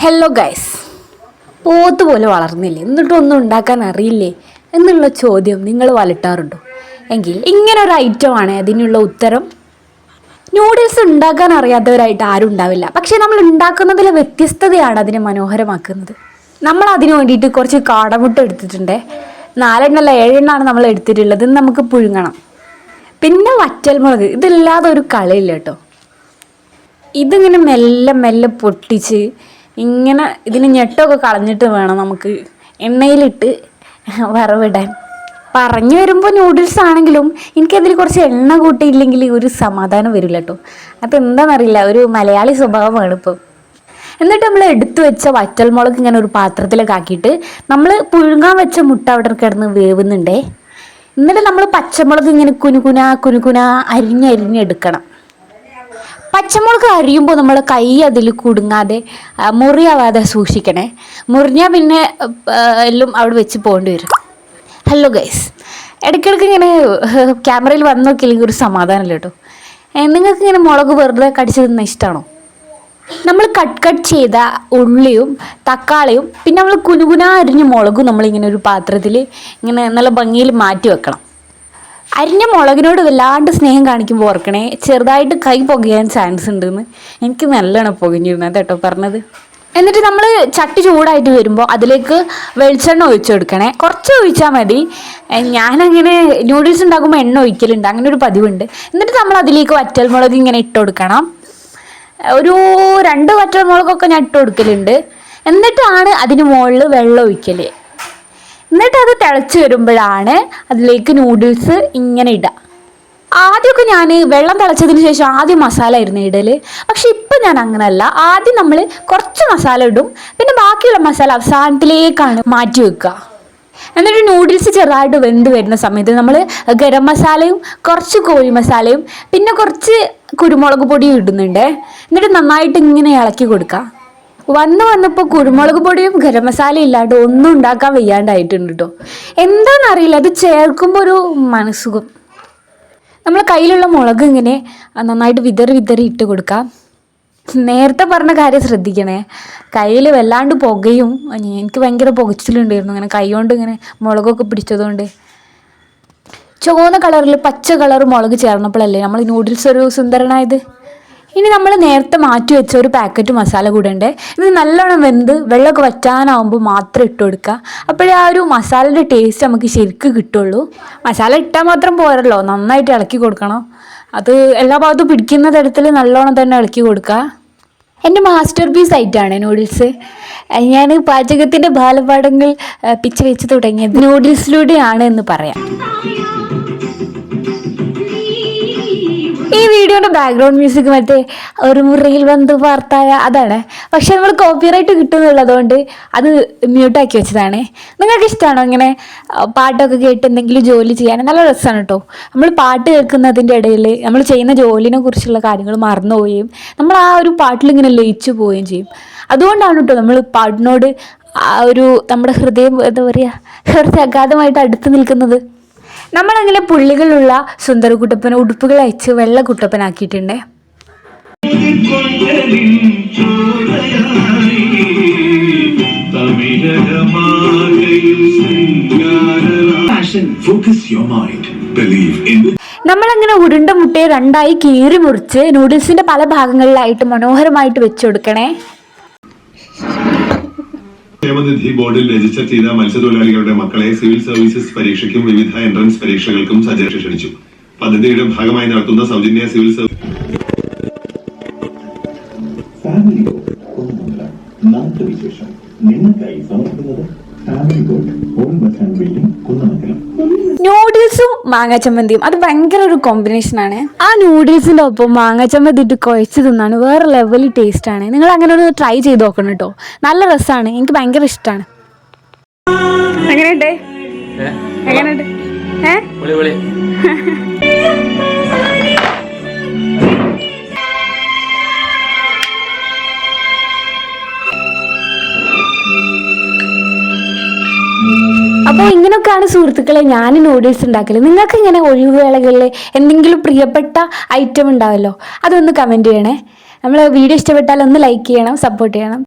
Hello guys പോത്ത് പോലെ വളർന്നില്ലേ? എന്നിട്ടൊന്നും ഉണ്ടാക്കാൻ അറിയില്ലേ? എന്നുള്ള ചോദ്യം നിങ്ങൾ വലട്ടാറുണ്ടോ? എങ്കിൽ ഇങ്ങനെ ഒരു ഐറ്റമാണ് അതിനുള്ള ഉത്തരം. നൂഡിൽസ് ഉണ്ടാക്കാൻ അറിയാത്തവരായിട്ട് ആരും ഉണ്ടാവില്ല. പക്ഷേ നമ്മൾ ഉണ്ടാക്കുന്നതിലെ വ്യത്യസ്തതയാണ് അതിനെ മനോഹരമാക്കുന്നത്. നമ്മൾ അതിനു വേണ്ടിയിട്ട് കുറച്ച് കാടമുട്ട എടുത്തിട്ടുണ്ട്. നാലെണ്ണല്ല ഏഴെണ്ണമാണ് നമ്മൾ എടുത്തിട്ടുള്ളത്. നമുക്ക് പുഴുങ്ങണം. പിന്നെ വറ്റൽമുളക്. ഇതില്ലാതെ ഒരു കളിയില്ല കേട്ടോ. ഇതിങ്ങനെ മെല്ലെ മെല്ലെ പൊട്ടിച്ച് ഇങ്ങനെ ഇതിന് ഞെട്ടൊക്കെ കളഞ്ഞിട്ട് വേണം നമുക്ക് എണ്ണയിലിട്ട് വറവിടാൻ. പറഞ്ഞു വരുമ്പോൾ നൂഡിൽസ് ആണെങ്കിലും എനിക്കതിൽ കുറച്ച് എണ്ണ കൂട്ടിയില്ലെങ്കിൽ ഒരു സമാധാനം വരില്ല കേട്ടോ അതെന്താണെന്നറിയില്ല ഒരു മലയാളി സ്വഭാവമാണ് ഇപ്പം. എന്നിട്ട് നമ്മൾ എടുത്തു വെച്ച വറ്റൽമുളക് ഇങ്ങനെ ഒരു പാത്രത്തിലൊക്കെ ആക്കിയിട്ട് നമ്മൾ പുഴുങ്ങാൻ വെച്ച മുട്ട അവിടെ കിടന്ന് വേവുന്നുണ്ടേ. എന്നിട്ട് നമ്മൾ പച്ചമുളക് ഇങ്ങനെ കുനുകുന കുനുകുന അരിഞ്ഞരിഞ്ഞെടുക്കണം പച്ചമുളക് അരിയുമ്പോൾ നമ്മൾ കൈ അതിൽ കുടുങ്ങാതെ മുറിയാവാതെ സൂക്ഷിക്കണേ. മുറിഞ്ഞാൽ പിന്നെ എല്ലാം അവിടെ വെച്ച് പോകേണ്ടി വരും. ഹലോ ഗൈസ് ഇടയ്ക്കിടയ്ക്ക് ഇങ്ങനെ ക്യാമറയിൽ വന്നു നോക്കിയില്ലെങ്കിൽ ഒരു സമാധാനമല്ല കേട്ടോ. നിങ്ങൾക്ക് ഇങ്ങനെ മുളക് വെറുതെ കടിച്ചു തിന്ന ഇഷ്ടമാണോ നമ്മൾ കട്ട് കട്ട് ചെയ്ത ഉള്ളിയും തക്കാളിയും പിന്നെ നമ്മൾ കുനുകുന അരിഞ്ഞ മുളകും നമ്മളിങ്ങനെ ഒരു പാത്രത്തിൽ ഇങ്ങനെ നല്ല ഭംഗിയിൽ മാറ്റി വെക്കണം. അരിഞ്ഞ മുളകിനോട് വല്ലാണ്ട് സ്നേഹം കാണിക്കുമ്പോൾ ഓർക്കണേ ചെറുതായിട്ട് കൈ പുകയാൻ ചാൻസ് ഉണ്ടെന്ന്. എനിക്ക് നല്ലോണം പുകഞ്ഞിരുന്നത് കേട്ടോ പറഞ്ഞത്. എന്നിട്ട് നമ്മൾ ചട്ടി ചൂടായിട്ട് വരുമ്പോൾ അതിലേക്ക് വെളിച്ചെണ്ണ ഒഴിച്ചു കൊടുക്കണേ. കുറച്ച് ഒഴിച്ചാൽ മതി. ഞാനങ്ങനെ ന്യൂഡിൽസ് ഉണ്ടാക്കുമ്പോൾ എണ്ണ ഒഴിക്കലുണ്ട് അങ്ങനെ ഒരു പതിവുണ്ട്. എന്നിട്ട് നമ്മൾ അതിലേക്ക് വറ്റൽമുളക് ഇങ്ങനെ ഇട്ട് കൊടുക്കണം. ഒരു രണ്ട് വറ്റൽമുളകൊക്കെ ഞാൻ ഇട്ട് കൊടുക്കലുണ്ട്. എന്നിട്ടാണ് അതിന് മുകളിൽ വെള്ളം ഒഴിക്കൽ എന്നിട്ട് അത് തിളച്ച് വരുമ്പോഴാണ് അതിലേക്ക് നൂഡിൽസ് ഇങ്ങനെ ഇടുക. ആദ്യമൊക്കെ ഞാൻ വെള്ളം തിളച്ചതിന് ശേഷം ആദ്യം മസാല ആയിരുന്നു ഇടൽ പക്ഷെ ഇപ്പം ഞാൻ അങ്ങനെയല്ല ആദ്യം നമ്മൾ കുറച്ച് മസാല ഇടും. പിന്നെ ബാക്കിയുള്ള മസാല അവസാനത്തിലേക്കാണ് മാറ്റി വെക്കുക. എന്നിട്ട് നൂഡിൽസ് ചെറുതായിട്ട് വെന്ത് വരുന്ന സമയത്ത് നമ്മൾ ഗരം മസാലയും കുറച്ച് കോഴി മസാലയും പിന്നെ കുറച്ച് കുരുമുളക് പൊടിയും ഇടുന്നുണ്ട്. എന്നിട്ട് നന്നായിട്ട് ഇങ്ങനെ ഇളക്കി കൊടുക്കുക. വന്ന് വന്നപ്പോൾ കുരുമുളക് പൊടിയും ഗരം മസാല ഇല്ലാണ്ട് ഒന്നും ഉണ്ടാക്കാൻ വയ്യാണ്ടായിട്ടുണ്ട് കേട്ടോ എന്താണെന്നറിയില്ല അത് ചേർക്കുമ്പോൾ ഒരു മനസ്സുഖം. നമ്മൾ കയ്യിലുള്ള മുളക് ഇങ്ങനെ നന്നായിട്ട് വിതറി വിതറി ഇട്ട് കൊടുക്കാം. നേരത്തെ പറഞ്ഞ കാര്യം ശ്രദ്ധിക്കണേ. കയ്യിൽ വല്ലാണ്ട് പുകയും എനിക്ക് ഭയങ്കര പുകച്ചിലുണ്ടായിരുന്നു. അങ്ങനെ കൈ കൊണ്ട് ഇങ്ങനെ മുളകൊക്കെ പിടിച്ചതുകൊണ്ട്. ചുവന്ന കളറിൽ പച്ച കളർ മുളക് ചേർന്നപ്പോഴല്ലേ നമ്മൾ നൂഡിൽസ് ഒരു സുന്ദരനായത്? ഇനി നമ്മൾ നേരത്തെ മാറ്റി വെച്ച ഒരു പാക്കറ്റ് മസാല കൂടെ ഉണ്ട്. ഇത് നല്ലോണം വെന്ത് വെള്ളമൊക്കെ വറ്റാനാവുമ്പോൾ മാത്രം ഇട്ട് കൊടുക്കുക. അപ്പോഴേ ആ ഒരു മസാലയുടെ ടേസ്റ്റ് നമുക്ക് ശരിക്കും കിട്ടുള്ളൂ. മസാല ഇട്ടാൽ മാത്രം പോരല്ലോ. നന്നായിട്ട് ഇളക്കി കൊടുക്കണം. അത് എല്ലാ ഭാഗത്തും പിടിക്കുന്ന തരത്തിൽ നല്ലോണം തന്നെ ഇളക്കി കൊടുക്കുക. എന്റെ മാസ്റ്റർ പീസ് ആയിട്ടാണ് നൂഡിൽസ് ഞാൻ പാചകത്തിന്റെ ബാലപാഠങ്ങൾ പിച്ച് വെച്ച് തുടങ്ങിയത് നൂഡിൽസിലൂടെയാണ് എന്ന് പറയാം. വീഡിയോയുടെ ബാക്ക്ഗ്രൗണ്ട് മ്യൂസിക് മറ്റേ ഒരു മുറിയിൽ വന്ന് വാർത്തായ അതാണ്. പക്ഷെ നമ്മൾ കോപ്പിറൈറ്റ് കിട്ടുന്നുള്ളതുകൊണ്ട് അത് മ്യൂട്ടാക്കി വെച്ചതാണ്. നിങ്ങൾക്ക് ഇഷ്ടമാണോ ഇങ്ങനെ പാട്ടൊക്കെ കേട്ട് എന്തെങ്കിലും ജോലി ചെയ്യാൻ? നല്ല രസമാണ് കേട്ടോ നമ്മൾ പാട്ട് കേൾക്കുന്നതിന്റെ ഇടയിൽ നമ്മൾ ചെയ്യുന്ന ജോലിനെ കുറിച്ചുള്ള കാര്യങ്ങൾ മറന്നു പോവുകയും നമ്മൾ ആ ഒരു പാട്ടിൽ ഇങ്ങനെ ലയിച്ചു പോവുകയും ചെയ്യും. അതുകൊണ്ടാണ് കേട്ടോ നമ്മൾ പാട്ടിനോട് ആ ഒരു നമ്മുടെ ഹൃദയം എന്താ പറയുക ഹൃദയ അഗാധമായിട്ട് അടുത്ത് നിൽക്കുന്നത്. നമ്മളങ്ങനെ പുള്ളികളുള്ള സുന്ദരകുട്ടപ്പനെ ഉടുപ്പുകൾ അയച്ച് വെള്ള കുട്ടപ്പനാക്കിയിട്ടുണ്ട് നമ്മളങ്ങനെ ഉരുണ്ട മുട്ടയെ രണ്ടായി കീറി മുറിച്ച് നൂഡിൽസിന്റെ പല ഭാഗങ്ങളിലായിട്ട് മനോഹരമായിട്ട് വെച്ചു കൊടുക്കണേ? ക്ഷേമനിധി ബോർഡിൽ രജിസ്റ്റർ ചെയ്ത മത്സ്യത്തൊഴിലാളികളുടെ മക്കളെ സിവിൽ സർവീസസ് പരീക്ഷയ്ക്കും വിവിധ എൻട്രൻസ് പരീക്ഷകൾക്കും സജ്ജ ക്ഷണിച്ചു പദ്ധതിയുടെ ഭാഗമായി നടത്തുന്ന സൗജന്യ സിവിൽ സർവീസ് നാട്ടുവിശേഷം നിങ്ങൾക്കായി സമർപ്പിക്കുന്നത് family boat old bus stand building Kunnamangalam. നൂഡിൽസും മാങ്ങ ചമ്മന്തിയും അത് ഭയങ്കര ഒരു കോമ്പിനേഷൻ ആണ്. ആ നൂഡിൽസിന്റെ ഒപ്പം മാങ്ങ ചമ്മന്തി ഇട്ട് കുഴച്ച് തിന്നാണ്. വേറെ ലെവലിൽ ടേസ്റ്റ് ആണ്. നിങ്ങൾ അങ്ങനെ ഒന്ന് ട്രൈ ചെയ്ത് നോക്കണം കേട്ടോ നല്ല രസമാണ് എനിക്ക് ഭയങ്കര ഇഷ്ടമാണ് എങ്ങനെയുണ്ട്? എങ്ങനെയുണ്ട്? ഏ? പൊളി സുഹൃത്തുക്കളെ ഞാൻ നൂഡിൽസ് ഉണ്ടാക്കൽ. നിങ്ങൾക്ക് ഇങ്ങനെ ഒഴിവുവേളകളിൽ എന്തെങ്കിലും പ്രിയപ്പെട്ട ഐറ്റം ഉണ്ടാവല്ലോ അതൊന്ന് കമന്റ് ചെയ്യണേ. നമ്മൾ വീഡിയോ ഇഷ്ടപ്പെട്ടാൽ ഒന്ന് ലൈക്ക് ചെയ്യണം സപ്പോർട്ട് ചെയ്യണം.